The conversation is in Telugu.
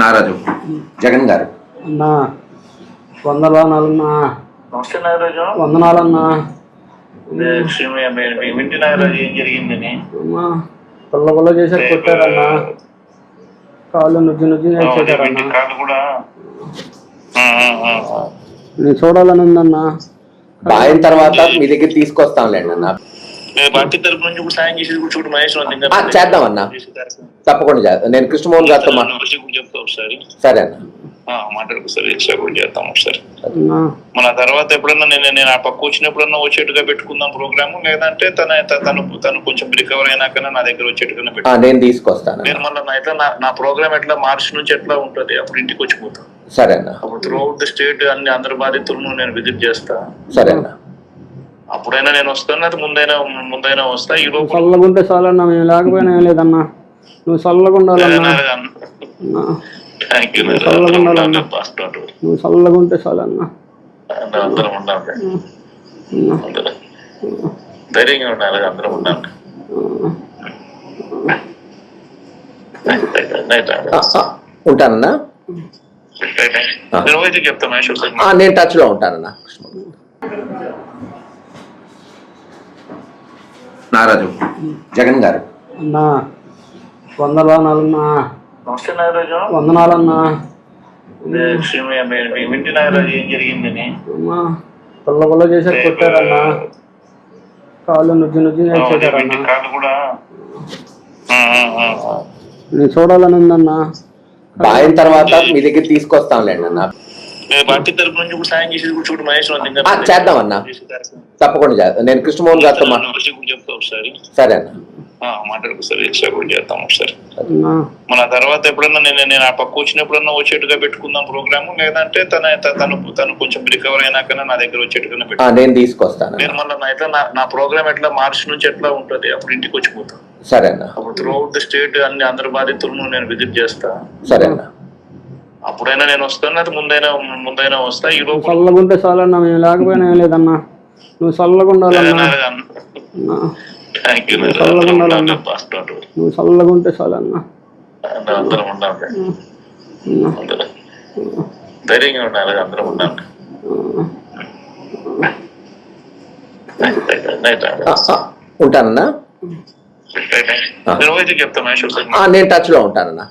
నారాజు జగన్ గారు. అన్నా వందనాలన్నా నమస్తే నాగరాజు వందనాలన్నా. ఇంటి నాగరాజు ఏం జరిగిందని? అమ్మా పుల్ల పుల్ల చేశారు కొట్టారన్నా. కాళ్ళు నుజ్జు నుజ్జు చేశారన్నా కాళ్ళు కూడా. నేను చూడాలని ఉందన్నా. బాయిన తర్వాత మీ దగ్గర తీసుకొస్తాంలేండి అన్న. నేను పార్టీ తరపు నుంచి కూడా సాయం చేసేది కూడా చూడు మహేష్ చేద్దాం అన్న. తప్పకుండా నేను కృష్ణమోహన్ గారితో చెప్తా ఒకసారి. సరే అన్న. ఆ, మాట్లాడుకో సార్ ఎక్స్ట్రా కూడా చేద్దాం ఒకసారి. అన్నా. మన తర్వాత ఎప్పుడన్నా నేను నేను ఆ పక్క వచ్చినప్పుడన్నా వచ్చేట్టుగా పెట్టుకుందాం ప్రోగ్రామ్ లేదంటే తన తను తను కొంచెం రికవర్ అయినాకనే నా దగ్గర వచ్చేట్టుగానే నేను తీసుకొస్తాను నేను మళ్ళీ నా ఎట్లా నా- నా ప్రోగ్రామ్ ఎట్లా మార్చి నుంచి ఎట్లా ఉంటుంది? అప్పుడు ఇంటికి వచ్చిపోతాను సరే అన్న. అప్పుడు ద స్టేట్ అన్ని అందరి బాధితులను నేను విజిట్ చేస్తా. సరే అన్న. అప్పుడైనా నేను వస్తాను అది ముందైనా ముందైనా వస్తా ఈ లోపు చల్లగుంటే చాలన్నా మేము లేకపోయినా ఏం లేదన్నా. నువ్వు చల్లగా ఉండాలన్నా అన్నా, థ్యాంక్ యూ చల్లగా ఉండాలన్నా. నువ్వు చల్లగా ఉంటే చాలన్నా అందరం ఉండాలి. ధైర్యంగా ఉండాలి అందరం ఉండాలి. ఉంటానన్నా? నేను టచ్లో ఉంటానన్నా. నారాజు. జగన్ గారు. అన్నా వందనాలన్నా నమస్తే నాగరాజు వందనాలన్నా. ఇంటి నాగరాజు ఏం జరిగిందని? అమ్మా పుల్ల పుల్ల చేశారు కొట్టారన్నా. కాళ్ళు నుజ్జు నుజ్జు చేశారన్నా కాళ్ళు కూడా. నేను చూడాలని ఉందన్నా. బాయిన తర్వాత మీ దగ్గర తీసుకొస్తాంలేండి అన్న. నేను పార్టీ తరపు నుంచి కూడా సాయం చేసేది కూడా చూడు ఆ, చేద్దాం అన్న. తప్పకుండా చేద్దాం. నేను కృష్ణమోహన్ గారితో చెప్తా ఒకసారి. సరే అన్న. ఆ, మాట్లాడుకో సార్ ఎక్స్ట్రా కూడా చేద్దాం ఒకసారి. అన్నా మన తర్వాత ఎప్పుడన్నా నేను నేను ఆ పక్క వచ్చినప్పుడన్నా వచ్చేట్టుగా పెట్టుకుందాం ప్రోగ్రామ్ లేదంటే తన తను తను కొంచెం రికవర్ అయినాకనే నా దగ్గర వచ్చేట్టుగానే పెట్టు ఆ, నేను తీసుకొస్తాను నేను మళ్ళీ నా ఎట్లా నా- నా ప్రోగ్రామ్ ఎట్లా మార్చి నుంచి ఎట్లా ఉంటుంది? అప్పుడు ఇంటికి వచ్చిపోతాను సరే అన్న. అప్పుడు త్రూ అవుట్ ద స్టేట్ అన్ని అందరి బాధితులను నేను విజిట్ చేస్తా. సరే అన్న. అప్పుడైనా నేను వస్తాను అది ముందైనా ముందైనా వస్తా. ఈ లోపు చల్లగుంటే చాలన్నా మేము లేకపోయినా ఏం లేదన్నా. నువ్వు చల్లగా ఉండాలన్నా అన్నా, థ్యాంక్ యూ చల్లగా ఉండాలన్నా. నువ్వు చల్లగా ఉంటే చాలన్నా. అందరం ఉండాలి. ధైర్యంగా అందరం ఉంటానన్నా. నేను రోజు టచ్లో ఉంటానన్నా.